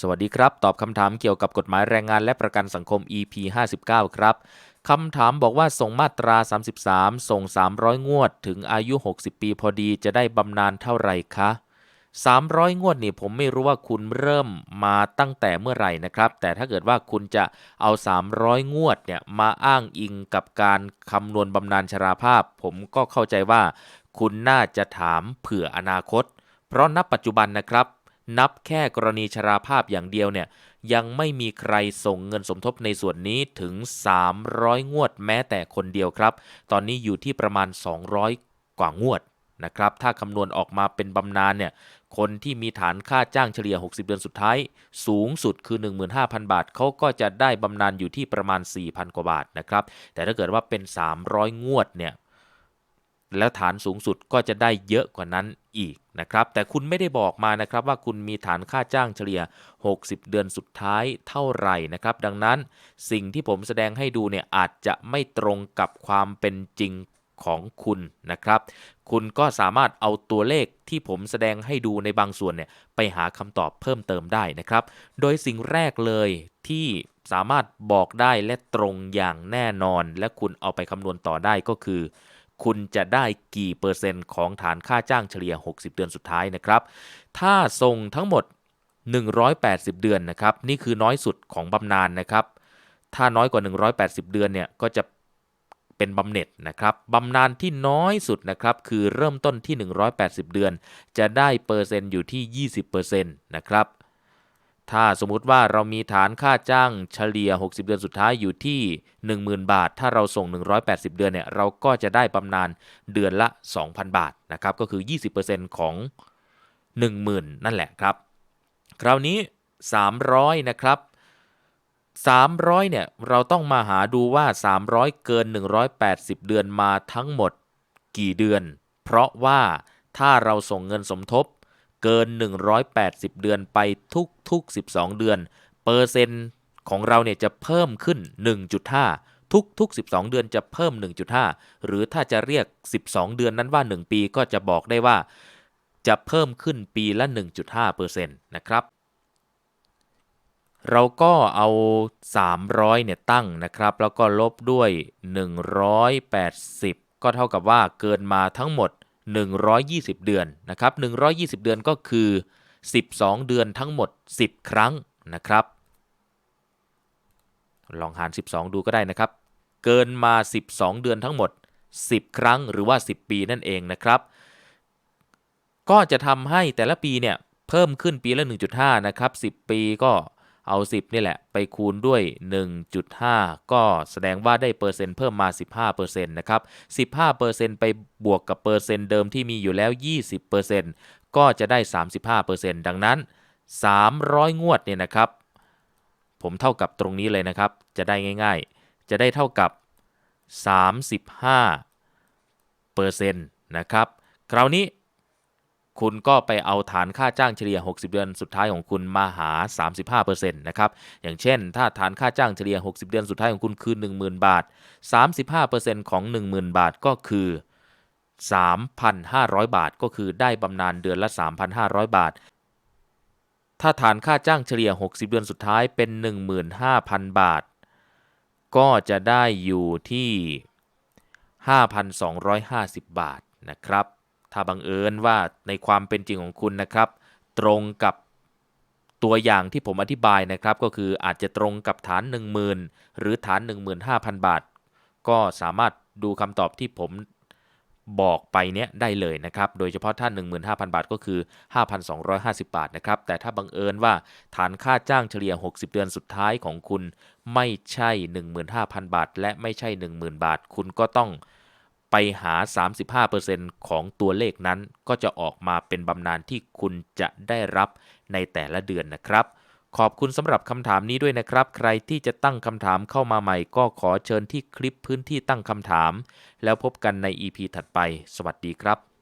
สวัสดีครับ ตอบคำถามเกี่ยวกับกฎหมายแรงงานและประกันสังคม EP 59 ครับคำถามบอกว่าส่งมาตรา 33 ส่ง 300 งวด ถึงอายุ 60 ปีพอดีจะได้บำนาญเท่าไหร่คะ 300 งวดนี่ผมไม่รู้ว่าคุณเริ่มมาตั้งแต่เมื่อไหร่นะครับ แต่ถ้าเกิดว่าคุณจะเอา 300 งวดเนี่ยมาอ้างอิงกับการคำนวณบำนาญชราภาพ ผมก็เข้าใจว่า คุณน่าจะถามเผื่ออนาคต เพราะนับปัจจุบันนะครับ นับแค่กรณีชราภาพอย่างเดียวเนี่ยยังไม่มีใครส่งเงินสมทบในส่วนนี้ถึง 300 งวดแม้แต่คนเดียวครับ ตอนนี้อยู่ที่ประมาณ 200 กว่างวดนะครับ ถ้าคำนวณออกมาเป็นบำนาญเนี่ย คนที่มีฐานค่าจ้างเฉลี่ย 60 เดือนสุดท้าย สูงสุดคือ 15,000 บาท เขาก็จะได้บำนาญอยู่ที่ประมาณ 4,000 กว่าบาทนะครับ แต่ถ้าเกิดว่าเป็น 300 งวดเนี่ย แล้วฐานสูงสุดก็จะได้เยอะกว่านั้นอีกนะครับ แต่คุณไม่ได้บอกมานะครับว่าคุณมีฐานค่าจ้างเฉลี่ย 60 เดือนสุดท้ายเท่าไหร่นะครับ ดังนั้นสิ่งที่ผมแสดงให้ดูเนี่ยอาจจะไม่ตรงกับความเป็นจริงของคุณนะครับ คุณก็สามารถเอาตัวเลขที่ผมแสดงให้ดูในบางส่วนเนี่ยไปหาคำตอบเพิ่มเติมได้นะครับ โดยสิ่งแรกเลยที่สามารถบอกได้และตรงอย่างแน่นอน และคุณเอาไปคำนวณต่อได้ก็คือ คุณจะได้กี่เปอร์เซ็นต์ของฐานค่าจ้างเฉลี่ย 60 เดือนสุดท้ายนะครับ ถ้าส่งทั้งหมด 180 เดือนนะครับ นี่คือน้อยสุดของบำนาญนะครับ ถ้าน้อยกว่า 180 เดือนเนี่ยก็จะเป็นบำเหน็จนะครับบำนาญที่น้อยสุดนะครับ คือเริ่มต้นที่ 180 เดือน จะได้เปอร์เซ็นต์อยู่ที่ 20%นะครับ ถ้าสมมุติว่าเรามีฐานค่าจ้างเฉลี่ย 60 เดือนสุดท้ายอยู่ที่ 10,000 บาท ถ้าเราส่ง 180 เดือนเนี่ยเราก็จะได้บำนาญเดือนละ 2,000 บาทนะครับก็คือ 20%ของ 10,000 นั่นแหละครับ คราวนี้ 300 นะครับ 300 เนี่ยเราต้องมาหาดูว่า 300 เกิน 180 เดือนมาทั้งหมดกี่เดือน เพราะว่าถ้าเราส่งเงินสมทบ เกิน 180 เดือนไปทุกๆ 12 เดือน เปอร์เซ็นต์ของเราเนี่ยจะเพิ่มขึ้น 1.5 ทุกๆ 12 เดือนจะเพิ่ม 1.5 หรือถ้าจะเรียก 12 เดือนนั้นว่า 1 ปีก็จะบอกได้ว่าจะเพิ่มขึ้นปีละ 1.5%นะครับ เราก็เอา 300 เนี่ยตั้งนะครับ แล้วก็ลบด้วย 180 ก็เท่ากับว่าเกินมาทั้งหมด 120 เดือนนะครับ120 เดือนก็คือ 12 เดือนทั้งหมด 10 ครั้งนะครับ ลองหาร 12 ดูก็ได้นะครับ เกินมา 12 เดือนทั้งหมด 10 ครั้งหรือว่า 10 ปีนั่นเองนะครับ ก็จะทำให้แต่ละปีเนี่ยเพิ่มขึ้นปีละ 1.5 นะครับ 10 ปีก็ เอา 10 นี่แหละ ไปคูณด้วย 1.5 ก็แสดงว่าได้เปอร์เซ็นต์เพิ่มมา 15%นะครับ 15%ไปบวกกับเปอร์เซ็นต์เดิมที่มีอยู่แล้ว 20%ก็จะได้ 35%ดังนั้น 300 งวดเนี่ยนะครับ ผมเท่ากับตรงนี้เลยนะครับ จะได้ง่ายๆ จะได้เท่ากับ 35เปอร์เซ็นต์นะครับ คราวนี้ คุณก็ไปเอาฐานค่าจ้างเฉลี่ย 60 เดือนสุดท้ายของคุณมาหา 35%นะครับ อย่างเช่น ถ้าฐานค่าจ้างเฉลี่ย 60 เดือนสุดท้ายของคุณคือ 10,000 บาท 35%ของ 10,000 บาทก็คือ 3,500 บาท ก็คือได้บำนาญเดือนละ 3,500 บาท ถ้าฐานค่าจ้างเฉลี่ย 60 เดือนสุดท้ายเป็น 15,000 บาท ก็จะได้อยู่ที่ 5,250 บาทนะครับ ถ้าบังเอิญว่าในความเป็นจริงของคุณนะครับ ตรงกับตัวอย่างที่ผมอธิบายนะครับ ก็คืออาจจะตรงกับฐาน 10,000 หรือฐาน 15,000 บาท ก็สามารถดูคำตอบที่ผมบอกไปเนี้ยได้เลยนะครับ โดยเฉพาะถ้า 15,000 บาทก็คือ 5,250 บาทนะครับ แต่ถ้าบังเอิญว่าฐานค่าจ้างเฉลี่ย 60 เดือนสุดท้ายของคุณไม่ใช่ 15,000 บาท และไม่ใช่ 10,000 บาท คุณก็ต้อง ไปหา 35%ของตัวเลขนั้น ก็จะออกมาเป็นบำนาญที่คุณจะได้รับในแต่ละเดือนนะครับ ขอบคุณสำหรับคำถามนี้ด้วยนะครับ ใครที่จะตั้งคำถามเข้ามาใหม่ ก็ขอเชิญที่คลิปพื้นที่ตั้งคำถาม แล้วพบกันใน EP ถัดไป สวัสดีครับ